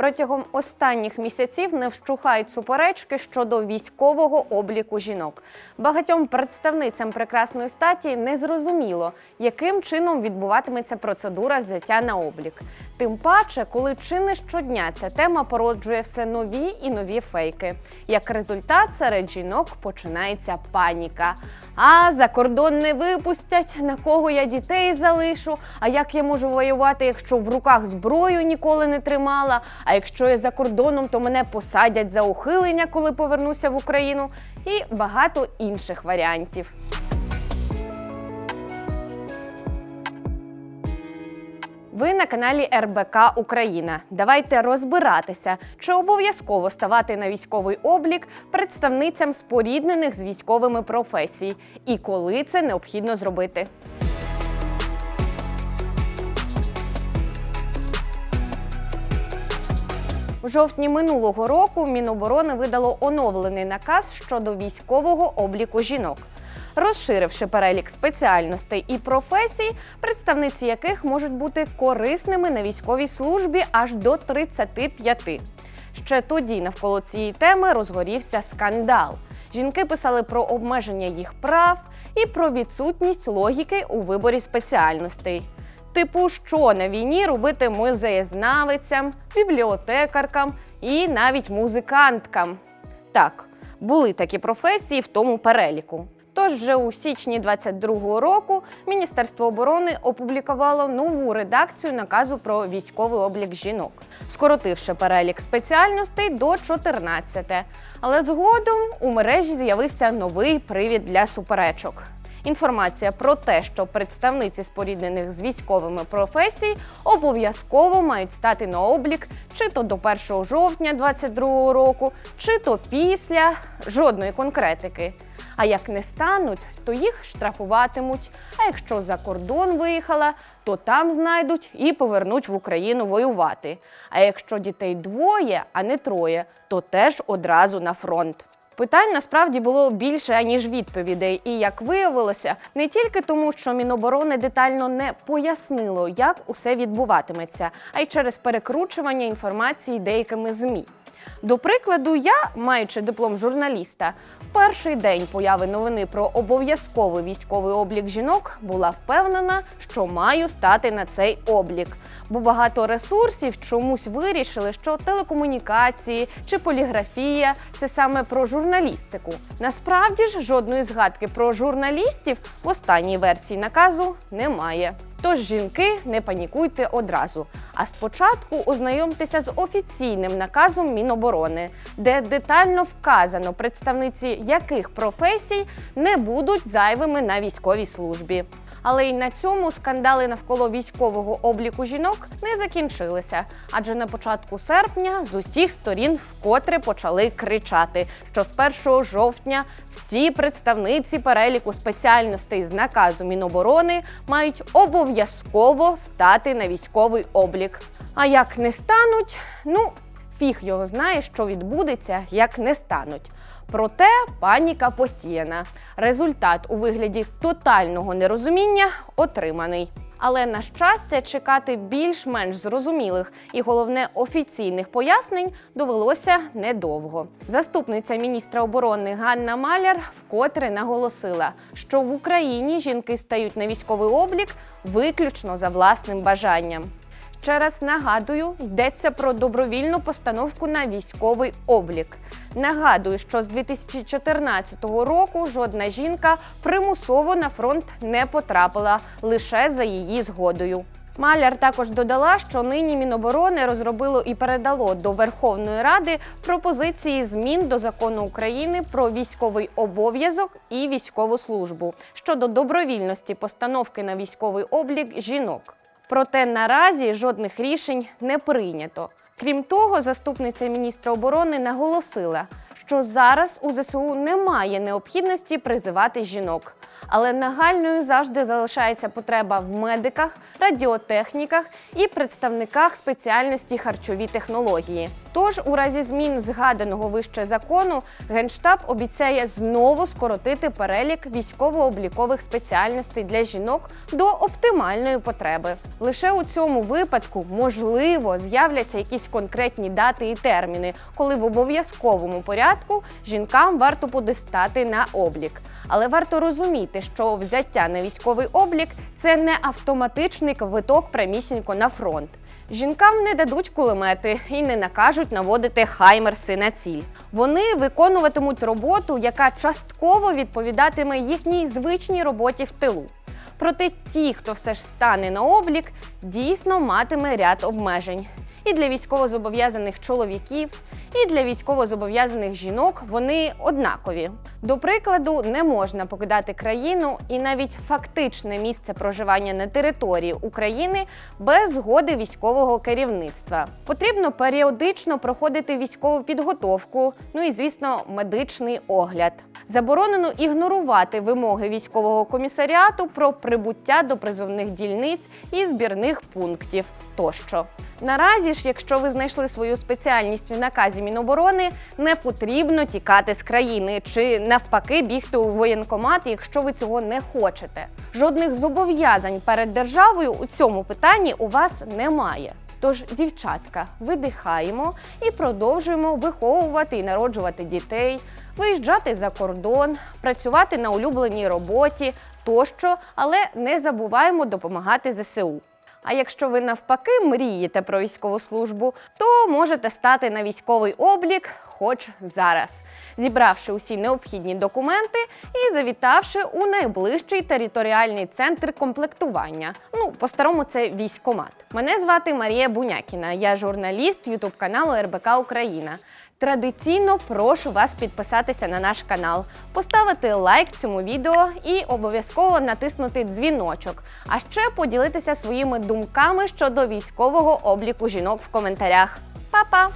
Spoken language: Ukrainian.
Протягом останніх місяців не вщухають суперечки щодо військового обліку жінок. Багатьом представницям прекрасної статі не зрозуміло, яким чином відбуватиметься процедура взяття на облік. Тим паче, коли чи не щодня ця тема породжує все нові і нові фейки. Як результат, серед жінок починається паніка. А за кордон не випустять, на кого я дітей залишу. А як я можу воювати, якщо в руках зброю ніколи не тримала? А якщо я за кордоном, то мене посадять за ухилення, коли повернуся в Україну, і багато інших варіантів. Ви на каналі РБК Україна. Давайте розбиратися, чи обов'язково ставати на військовий облік представницям споріднених з військовими професій, і коли це необхідно зробити. У жовтні минулого року Міноборони видало оновлений наказ щодо військового обліку жінок, розширивши перелік спеціальностей і професій, представниці яких можуть бути корисними на військовій службі аж до 35. Ще тоді навколо цієї теми розгорівся скандал. Жінки писали про обмеження їх прав і про відсутність логіки у виборі спеціальностей. Типу, що на війні робити музеєзнавицям, бібліотекаркам і навіть музиканткам. Так, були такі професії в тому переліку. Тож вже у січні 22-го року Міністерство оборони опублікувало нову редакцію наказу про військовий облік жінок, скоротивши перелік спеціальностей до 14. Але згодом у мережі з'явився новий привід для суперечок. Інформація про те, що представниці споріднених з військовими професій обов'язково мають стати на облік чи то до 1 жовтня 2022 року, чи то після жодної конкретики. А як не стануть, то їх штрафуватимуть. А якщо за кордон виїхала, то там знайдуть і повернуть в Україну воювати. А якщо дітей двоє, а не троє, то теж одразу на фронт. Питань насправді було більше ніж відповідей, і як виявилося, не тільки тому, що Міноборони детально не пояснило, як усе відбуватиметься, а й через перекручування інформації деякими змі. До прикладу, я, маючи диплом журналіста, в перший день появи новини про обов'язковий військовий облік жінок була впевнена, що маю стати на цей облік. Бо багато ресурсів чомусь вирішили, що телекомунікації чи поліграфія це саме про журналістику. Насправді ж жодної згадки про журналістів в останній версії наказу немає. Тож жінки не панікуйте одразу. А спочатку ознайомтеся з офіційним наказом Міноборони, де детально вказано представниці яких професій не будуть зайвими на військовій службі. Але й на цьому скандали навколо військового обліку жінок не закінчилися, адже на початку серпня з усіх сторін вкотре почали кричати, що з 1 жовтня всі представниці переліку спеціальностей з наказу Міноборони мають обов'язково стати на військовий облік. А як не стануть, ну фіг його знає, що відбудеться, як не стануть. Проте паніка посіяна. Результат у вигляді тотального нерозуміння отриманий. Але на щастя, чекати більш-менш зрозумілих і головне офіційних пояснень довелося недовго. Заступниця міністра оборони Ганна Маляр вкотре наголосила, що в Україні жінки стають на військовий облік виключно за власним бажанням. Ще раз нагадую, йдеться про добровільну постановку на військовий облік. Нагадую, що з 2014 року жодна жінка примусово на фронт не потрапила лише за її згодою. Маляр також додала, що нині Міноборони розробило і передало до Верховної Ради пропозиції змін до закону України про військовий обов'язок і військову службу щодо добровільності постановки на військовий облік жінок. Проте наразі жодних рішень не прийнято. Крім того, заступниця міністра оборони наголосила, що зараз у ЗСУ немає необхідності призивати жінок. Але нагальною завжди залишається потреба в медиках, радіотехніках і представниках спеціальності харчові технології. Тож, у разі змін згаданого вище закону, Генштаб обіцяє знову скоротити перелік військово-облікових спеціальностей для жінок до оптимальної потреби. Лише у цьому випадку можливо з'являться якісь конкретні дати і терміни, коли в обов'язковому порядку жінкам варто буде стати на облік. Але варто розуміти, що взяття на військовий облік це не автоматичний квиток прямісінько на фронт. Жінкам не дадуть кулемети і не накажуть наводити хаймерси на ціль. Вони виконуватимуть роботу, яка частково відповідатиме їхній звичній роботі в тилу. Проте ті, хто все ж стане на облік, дійсно матиме ряд обмежень. І для військовозобов'язаних чоловіків, і для військовозобов'язаних жінок вони однакові. До прикладу, не можна покидати країну і навіть фактичне місце проживання на території України без згоди військового керівництва. Потрібно періодично проходити військову підготовку, ну і звісно, медичний огляд. Заборонено ігнорувати вимоги військового комісаріату про прибуття до призовних дільниць і збірних пунктів тощо. Наразі ж, якщо ви знайшли свою спеціальність в наказі Міноборони, не потрібно тікати з країни чи навпаки бігти у воєнкомат, якщо ви цього не хочете. Жодних зобов'язань перед державою у цьому питанні у вас немає. Тож, дівчатка, видихаємо і продовжуємо виховувати і народжувати дітей, виїжджати за кордон, працювати на улюбленій роботі тощо, але не забуваємо допомагати ЗСУ. А якщо ви навпаки мрієте про військову службу, то можете стати на військовий облік хоч зараз, зібравши усі необхідні документи і завітавши у найближчий територіальний центр комплектування. Ну, по-старому це військомат. Мене звати Марія Бунякіна. Я журналіст Ютуб каналу РБК Україна. Традиційно прошу вас підписатися на наш канал, поставити лайк цьому відео і обов'язково натиснути дзвіночок. А ще поділитися своїми думками щодо військового обліку жінок в коментарях. Па-па!